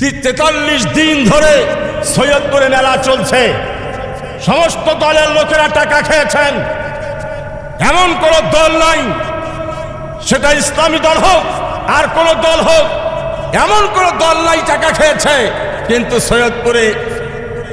তেতাল্লিশ দিন ধরে সৈয়দপুরে মেলা চলছে। সমস্ত দলের লোকেরা টাকা খেয়েছেন। এমন কোন দল নাই, সেটা ইসলামী দল হোক, আর কোন দল হোক, এমন কোন দল নাই টাকা খেয়েছে। কিন্তু সৈয়দপুরে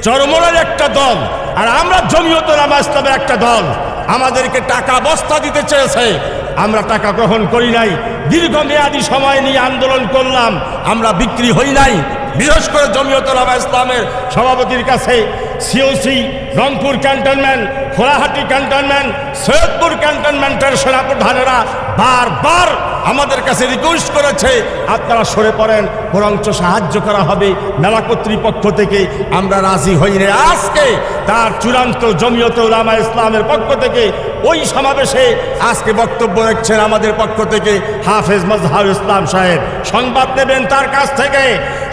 চরমনের একটা দল, আর আমরা জমিয়ত নামা ইসলামের একটা দল। আমাদেরকে টাকা বস্তা দিতে চেয়েছে। আমরা টাকা গ্রহণ করি নাই। দীর্ঘমেয়াদী সময় নিয়ে আন্দোলন করলাম। আমরা বিক্রি হই নাই। বিশেষ করে জমিয়তলামা ইসলামের সভাপতির কাছে COC, Rangpur cantonment, Kholahati cantonment, Saidpur ক্যান্টনমেন্টের সেনাপ্রধানেরা বারবার আমাদের কাছে রিকোয়েস্ট করেছে, আপনারা সরে পড়েন, বরঞ্চ সাহায্য করা হবে। মেলা কর্তৃপক্ষ থেকে আমরা রাজি হই রে আজকে তার চূড়ান্ত জমিয়ত উলামা ইসলামের পক্ষ থেকে ওই সমাবেশে আজকে বক্তব্য রাখছেন আমাদের পক্ষ থেকে হাফেজ মজহার ইসলাম সাহেব। সংবাদ নেবেন তার কাছ থেকে।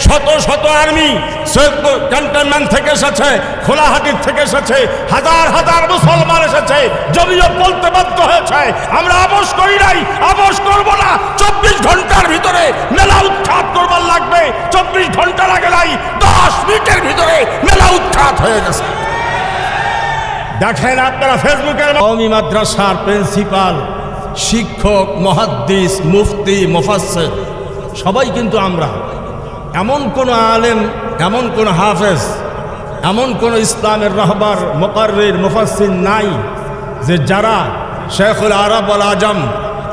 শত শত আর্মি সৈয়দপুর ক্যান্টনমেন্ট থেকে এসেছে, খোলাহাটির থেকে এসেছে, হাজার হাজার মুসলমান এসেছে। জমিয়ত বলতে বাধ্য হয়েছে। আমরা আপোষ করি নাই আপোষ করব না। চব্বিশ ঘণ্টার ভিতরে মেলা উৎখাত করবার লাগবে। চব্বিশ ঘণ্টা লাগে নাই, দশ মিনিটের ভিতরে মেলা উৎখাত হয়ে গেছে। দেখেন আপনারা ফেসবুকের কওমি মাদ্রাসার প্রিন্সিপাল, শিক্ষক, মহাদ্দিস, মুফতি, মুফাসসির, সবাই কিন্তু আমরা। এমন কোন আলেম, এমন কোন হাফেজ, এমন কোন ইসলামের রহবার, মোকাররির, মুফাসসির নাই যে যারা শেখুল আরব আল আজম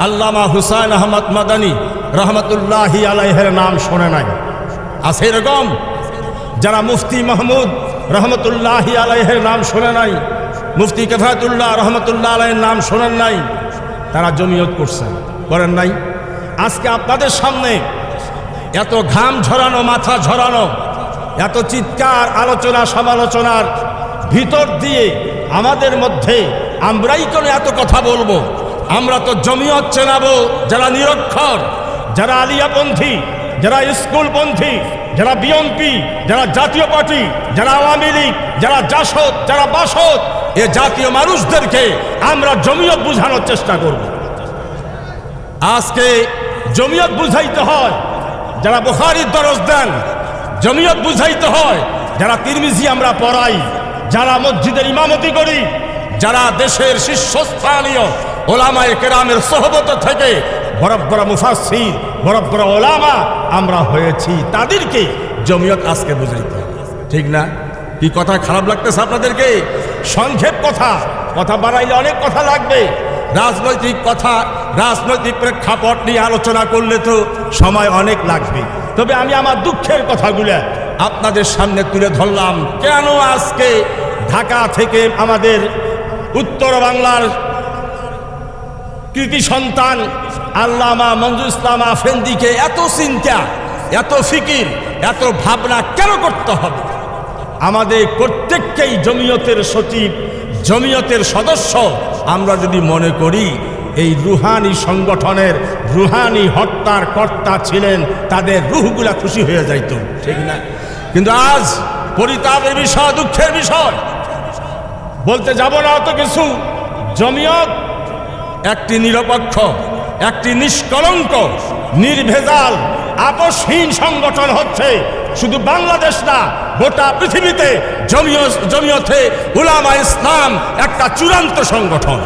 আল্লামা হুসাইন আহমদ মাদানী রহমতুল্লাহি আলাইহের নাম শোনে নাই। আছে এরকম যারা মুফতি মাহমুদ রহমতুল্লাহি আলাইহের নাম শোনে নাই, মুফতি কেফায়তুল্লাহ রহমতুল্লাহ আলাইয়ের নাম শোনেন নাই, তারা জমিয়ত করছেন করেন নাই। আজকে আপনাদের সামনে এত ঘাম ঝরানো, মাথা ঝরানো, এত চিৎকার, আলোচনা, সমালোচনার ভিতর দিয়ে আমাদের মধ্যে আমরাই কেন এত কথা বলব? আমরা তো জমিয়ত চেনাবো, যারা নিরক্ষর, যারা আলিয়াপন্থী, যারা স্কুলপন্থী, যারা বিএনপি, যারা জাতীয় পার্টি, যারা আওয়ামী লীগ, যারা জাসদ, যারা বাসদ, এ জাতীয় মানুষদেরকে আমরা জমিয়ত বুঝানোর চেষ্টা করব। আজকে জমিয়ত বুঝাইতে হয়, যারা বুখারির দরজ দেন, জমিয়ত বুঝাইতে হয়, যারা তিরমিজি আমরা পড়াই, যারা মসজিদের ইমামতি করি, যারা দেশের শীর্ষস্থানীয় ওলামায়ে কেরামের সহবত থেকে বরফ বড় মুফাসির বড় ওলামা আমরা হয়েছি তাদেরকে জমিয়ত আজকে বুঝাইতে ঠিক না? কি কথা খারাপ লাগতেছে আপনাদেরকে? সংক্ষেপ কথা। কথা বাড়াইলে অনেক কথা লাগবে। রাজনৈতিক কথা, রাজনৈতিক প্রেক্ষাপট নিয়ে আলোচনা করলে তো সময় অনেক লাগবে। তবে আমি আমার দুঃখের কথাগুলো আপনাদের সামনে তুলে ধরলাম। কেন আজকে ঢাকা থেকে আমাদের উত্তর বাংলার কৃতি সন্তান, আল্লামা মঞ্জুর ইসলাম আফেন্দিকে এত চিন্তা, এত ফিকির, এত ভাবনা কেন করতে হবে? আমাদের প্রত্যেককেই জমিয়তের সচিব, জমিয়তের সদস্য। আমরা যদি মনে করি, এই রুহানি সংগঠনের রুহানি হত্যার কর্তা ছিলেন, তাদের রুহগুলা খুশি হয়ে যাইত, ঠিক না? কিন্তু আজ পরিতাপের বিষয়, দুঃখের বিষয়। বলতে যাব না অত কিছু। জমিয়ত একটি নিরপেক্ষ, একটি নিষ্কলঙ্ক, নির্ভেজাল আপসহীন সংগঠন হচ্ছে শুধু বাংলাদেশ না, গোটা পৃথিবীতে জমিয়- জমিয়তে উলামা ইসলাম একটা চূড়ান্ত সংগঠন।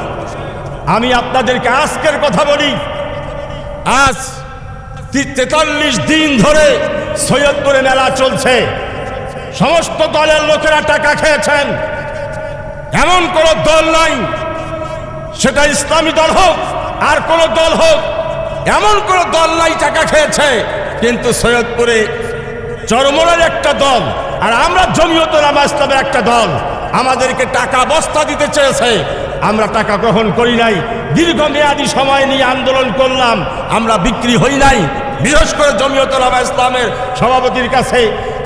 আমি আপনাদেরকে আজকের কথা বলি। আজ তেতাল্লিশ দিন ধরে সৈয়দপুরে মেলা চলছে। সমস্ত দলের লোকেরা টাকা খেয়েছেন। এমন কোন দল নাই সেটা ইসলামী দল হোক আর কোন দল হোক, এমন কোন দল নাই টাকা খেয়েছে। কিন্তু সৈয়দপুরে চরমনের একটা দল আর আমরা জমিয়ত নামা ইসলামের একটা দল, আমাদেরকে টাকা বস্তা দিতে চেয়েছে। আমরা টাকা গ্রহণ করি নাই, দীর্ঘমেয়াদী সময় নিয়ে আন্দোলন করলাম, আমরা বিক্রি হই নাই। বিশেষ করে জমিয়ত ইসলামের সভাপতির কাছে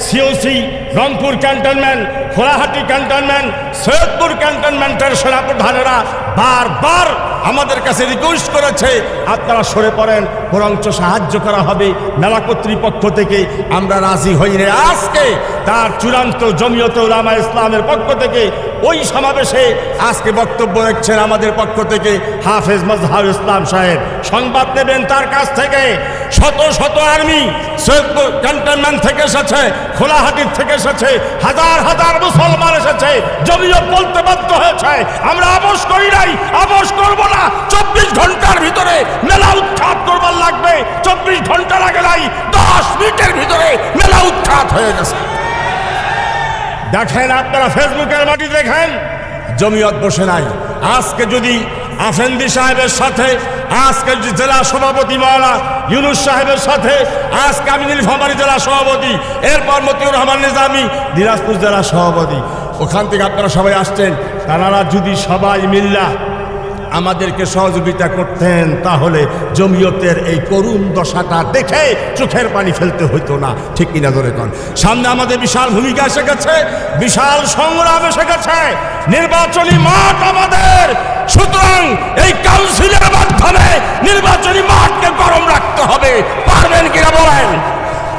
COC Rangpur cantonment Kholahati cantonment, Saidpur ক্যান্টনমেন্টের সেনাপ্রধানেরা বারবার আমাদের কাছে রিকোয়েস্ট করেছে, আপনারা সরে পড়েন, বরঞ্চ সাহায্য করা হবে। মেলা কর্তৃপক্ষ থেকে আমরা রাজি হইনি আজকে তার চূড়ান্ত জমিয়ত রামা ইসলামের পক্ষ থেকে ওই সমাবেশে আজকে বক্তব্য রাখছেন আমাদের পক্ষ থেকে হাফেজ মজহার ইসলাম সাহেব। সংবাদ নেবেন তার কাছ থেকে। শত শত আর্মি সৈয়দপুর ক্যান্টনমেন্ট থেকে এসেছে, খোলাহাটির থেকে এসেছে, হাজার হাজার মুসলমান এসেছে। জমিও বলতে বাধ্য হয়েছে, আমরা আপোষ করি নাই, আপোষ করব না। চব্বিশ ঘণ্টার ভিতরে মেলা উৎখাত করবার লাগবে। চব্বিশ ঘণ্টা লাগে নাই, দশ মিনিটের ভিতরে মেলা উৎখাত হয়ে গেছে। দেখেন আপনারা ফেসবুকের মাটি দেখেন, জমিয়ত বসে নাই। আজকে যদি আফেন্দি সাহেবের সাথে, আজকে জেলা সভাপতি মাওলা ইউনুস সাহেবের সাথে, আজকে আমি নীলফামারি জেলা সভাপতি, এরপর মতিউর রহমান নিজামি, দিনাজপুর জেলা সভাপতি। ওখান থেকে আপনারা সবাই আসছেন, তারা যদি সবাই মিল্লা আমাদেরকে সহযোগিতা করতেন, তাহলে জমিয়তের এই করুণ দশাটা দেখে চোখের পানি ফেলতে হতো না। ঠিক কিনা ধরে কন? সামনে আমাদের বিশাল ভূমিকা এসে গেছে, বিশাল সংগ্রাম এসে গেছে। নির্বাচনী মাঠ আমাদের। সুতরাং এই কাউন্সিলের মাধ্যমে নির্বাচনী মাঠকে গরম রাখতে হবে। পারবেন কিনা বলেন?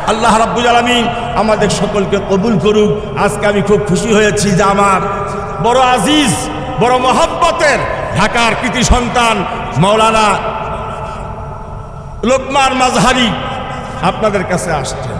আল্লাহ রাব্বুল আলামিন আমাদের সকলকে কবুল করুক। আজকে আমি খুব খুশি হয়েছি যে আমার বড় আজিজ, বড় মহব্বতের ঢাকার কৃতি সন্তান মৌলানা লোকমান মাঝহারি আপনাদের কাছে আসছেন